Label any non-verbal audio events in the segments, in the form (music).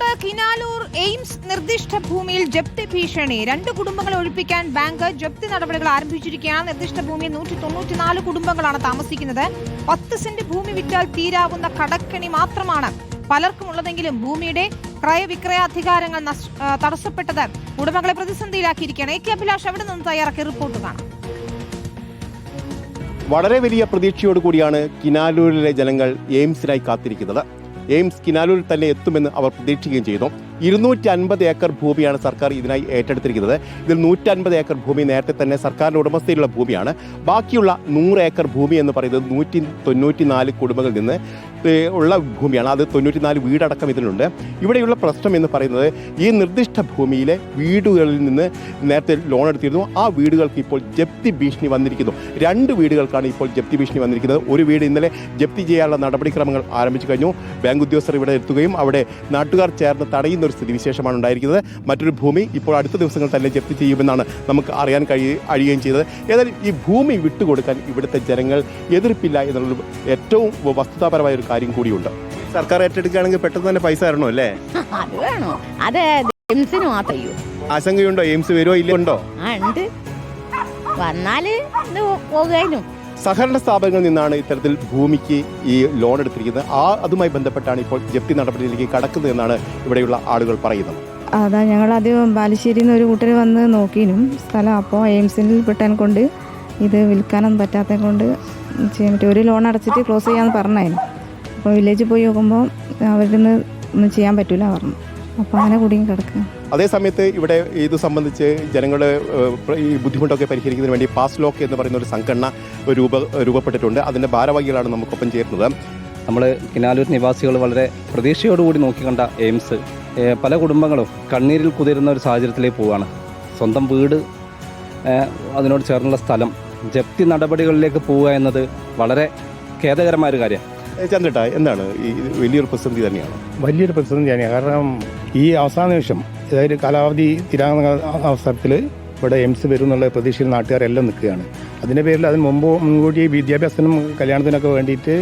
Kozhikode Kinalur AIIMS നിർദ്ദിഷ്ട ഭൂമിയിൽ ജപ്തി ഭീഷണി. രണ്ട് കുടുംബങ്ങളെ ഒഴിപ്പിക്കാൻ ബാങ്ക് ജപ്തി നടപടികൾ ആരംഭിച്ചിരിക്കുകയാണ്. നിർദ്ദിഷ്ട ഭൂമിയിൽ നൂറ്റി തൊണ്ണൂറ്റിനാല് കുടുംബങ്ങളാണ് താമസിക്കുന്നത്. പത്ത് സെന്റ് ഭൂമി വിറ്റാൽ തീരാവുന്ന കടക്കണി മാത്രമാണ് പലർക്കും ഉള്ളതെങ്കിലും ഭൂമിയുടെ ക്രയവിക്രയാധികാരങ്ങൾ തടസ്സപ്പെട്ടത് ഉടമകളെ പ്രതിസന്ധിയിലാക്കിയിരിക്കുകയാണ്. എ കെ അഭിലാഷ് അവിടെ നിന്ന് തയ്യാറാക്കിയ റിപ്പോർട്ട് കാണാം. വളരെ വലിയ പ്രതീക്ഷയോടുകൂടിയാണ് കിനാലൂരിലെ ജനങ്ങൾ എയിംസിനായി കാത്തിരിക്കുന്നത്. എയിംസ് കിനാലൂരിൽ തന്നെ എത്തുമെന്ന് അവർ പ്രതീക്ഷിക്കുകയും ചെയ്തു. ഇരുന്നൂറ്റി അൻപത് ഏക്കർ ഭൂമിയാണ് സർക്കാർ ഇതിനായി ഏറ്റെടുത്തിരിക്കുന്നത്. ഇതിൽ നൂറ്റി അൻപത് ഏക്കർ ഭൂമി നേരത്തെ തന്നെ സർക്കാരിന്റെ ഉടമസ്ഥയിലുള്ള ഭൂമിയാണ്. ബാക്കിയുള്ള നൂറ് ഏക്കർ ഭൂമി എന്ന് പറയുന്നത് നൂറ്റി തൊണ്ണൂറ്റി നാല് കുടുംബങ്ങളിൽ നിന്ന് ഉള്ള ഭൂമിയാണ്. അത് തൊണ്ണൂറ്റിനാല് വീടടക്കം ഇതിലുണ്ട്. ഇവിടെയുള്ള പ്രശ്നം എന്ന് പറയുന്നത് ഈ നിർദ്ദിഷ്ട ഭൂമിയിലെ വീടുകളിൽ നിന്ന് നേരത്തെ ലോൺ എടുത്തിരുന്നു. ആ വീടുകൾക്ക് ഇപ്പോൾ ജപ്തി ഭീഷണി വന്നിരിക്കുന്നു. രണ്ട് വീടുകൾക്കാണ് ഇപ്പോൾ ജപ്തി ഭീഷണി വന്നിരിക്കുന്നത്. ഒരു വീട് ഇന്നലെ ജപ്തി ചെയ്യാനുള്ള നടപടിക്രമങ്ങൾ ആരംഭിച്ചു കഴിഞ്ഞു. ബാങ്ക് ഉദ്യോഗസ്ഥർ ഇവിടെ എത്തുകയും അവിടെ നാട്ടുകാർ ചേർന്ന് തടയുന്ന ഒരു സ്ഥിതിവിശേഷമാണ് ഉണ്ടായിരിക്കുന്നത്. മറ്റൊരു ഭൂമി ഇപ്പോൾ അടുത്ത ദിവസങ്ങൾ തന്നെ ജപ്തി ചെയ്യുമെന്നാണ് നമുക്ക് അറിയാൻ കഴിയ കഴിയുകയും ചെയ്തത്. ഏതായാലും ഈ ഭൂമി വിട്ടുകൊടുക്കാൻ ഇവിടുത്തെ ജനങ്ങൾ എതിർപ്പില്ല എന്നുള്ള ഏറ്റവും വസ്തുതാപരമായ ഒരു കാര്യം കൂടിയുണ്ട്. സർക്കാർ ഏറ്റെടുക്കുകയാണെങ്കിൽ പെട്ടെന്ന് തന്നെ പൈസ തരണോ അല്ലേ? (laughs) അത് വേണോ? അത് ആശങ്കയുണ്ടോ? എയിംസ് വരുമോ ഇല്ല ഉണ്ടോ? ആ ഉണ്ട്. വന്നാൽ ഇത് പോകുകയും സഹകരണ സ്ഥാപനങ്ങളിൽ നിന്നാണ് ഇത്തരത്തിൽ ഭൂമിക്ക് ഈ ലോൺ എടുത്തിരിക്കുന്നത്. ആ അതുമായി ബന്ധപ്പെട്ടാണ് ഇപ്പോൾ ജപ്തി നടപടിയിലേക്ക് കടക്കുന്നത് എന്നാണ് ഇവിടെയുള്ള ആളുകൾ പറയുന്നത്. അതാ ഞങ്ങൾ ആദ്യം ബാലുശ്ശേരിയിൽ നിന്ന് ഒരു കൂട്ടർ വന്ന് നോക്കിനും സ്ഥലം അപ്പോൾ എയിംസിൽ പെട്ടാൻ കൊണ്ട് ഇത് വിൽക്കാനൊന്നും പറ്റാത്ത കൊണ്ട് ചെയ്യാൻ പറ്റും. ഒരു ലോൺ അടച്ചിട്ട് ക്ലോസ് ചെയ്യാമെന്ന് പറഞ്ഞായിരുന്നു. അപ്പോൾ വില്ലേജിൽ പോയി നോക്കുമ്പോൾ അവരിൽ നിന്ന് ഒന്നും ചെയ്യാൻ പറ്റില്ല പറഞ്ഞു. അപ്പോൾ അങ്ങനെ കുടുങ്ങി കിടക്കുക അതേസമയത്ത് ഇവിടെ ഇത് സംബന്ധിച്ച് ജനങ്ങളുടെ ഈ ബുദ്ധിമുട്ടൊക്കെ പരിഹരിക്കുന്നതിന് വേണ്ടി പാസ് ലോക്ക് എന്ന് പറയുന്ന ഒരു സംഘടന രൂപ രൂപപ്പെട്ടിട്ടുണ്ട്. അതിന്റെ ഭാരവാഹികളാണ് നമുക്കൊപ്പം ചേരുന്നത്. നമ്മൾ കിനാലൂർ നിവാസികൾ വളരെ പ്രതീക്ഷയോടുകൂടി നോക്കിക്കണ്ട എയിംസ്. പല കുടുംബങ്ങളും കണ്ണീരിൽ കുതിരുന്ന ഒരു സാഹചര്യത്തിലേക്ക് പോവുകയാണ്. സ്വന്തം വീട് അതിനോട് ചേർന്നുള്ള സ്ഥലം ജപ്തി നടപടികളിലേക്ക് പോവുക എന്നത് വളരെ ഖേദകരമായ ഒരു കാര്യമാണ്. ചന്ദ്രേട്ടാ എന്താണ് ഈ വലിയൊരു പ്രതിസന്ധി തന്നെയാണ്? വലിയൊരു പ്രതിസന്ധി തന്നെയാണ്. കാരണം ഈ അവസാന നിമിഷം അതായത് കാലാവധി തീരാകുന്ന അവസരത്തിൽ ഇവിടെ എയിംസ് വരും എന്നുള്ള പ്രതീക്ഷയിൽ നാട്ടുകാരെല്ലാം നിൽക്കുകയാണ്. അതിന്റെ പേരിൽ അതിന് മുമ്പ് മുൻകൂട്ടി വിദ്യാഭ്യാസത്തിനും കല്യാണത്തിനൊക്കെ വേണ്ടിയിട്ട്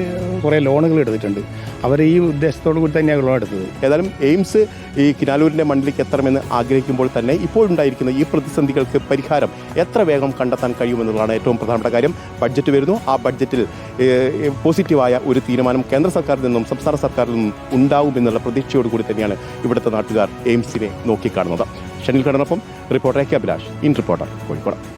കുറേ ലോണുകൾ എടുത്തിട്ടുണ്ട്. അവർ ഈ ഉദ്ദേശത്തോടു കൂടി തന്നെയാണ് ലോൺ എടുത്തത് ഏതായാലും എയിംസ് ഈ കിനാലൂരിന്റെ മണ്ണിലേക്ക് എത്തണമെന്ന് ആഗ്രഹിക്കുമ്പോൾ തന്നെ ഇപ്പോഴുണ്ടായിരിക്കുന്ന ഈ പ്രതിസന്ധികൾക്ക് പരിഹാരം എത്ര വേഗം കണ്ടെത്താൻ കഴിയുമെന്നുള്ളതാണ് ഏറ്റവും പ്രധാനപ്പെട്ട കാര്യം. ബഡ്ജറ്റ് വരുന്നു. ആ ബഡ്ജറ്റിൽ പോസിറ്റീവായ ഒരു തീരുമാനം കേന്ദ്ര സർക്കാരിൽ നിന്നും സംസ്ഥാന സർക്കാരിൽ നിന്നും ഉണ്ടാവുമെന്നുള്ള പ്രതീക്ഷയോടുകൂടി തന്നെയാണ് ഇവിടുത്തെ നാട്ടുകാർ എയിംസിനെ നോക്കിക്കാണുന്നത്. ഷനിൽ കടനൊപ്പം reporter K Abhilash. In reporter Kozhikode.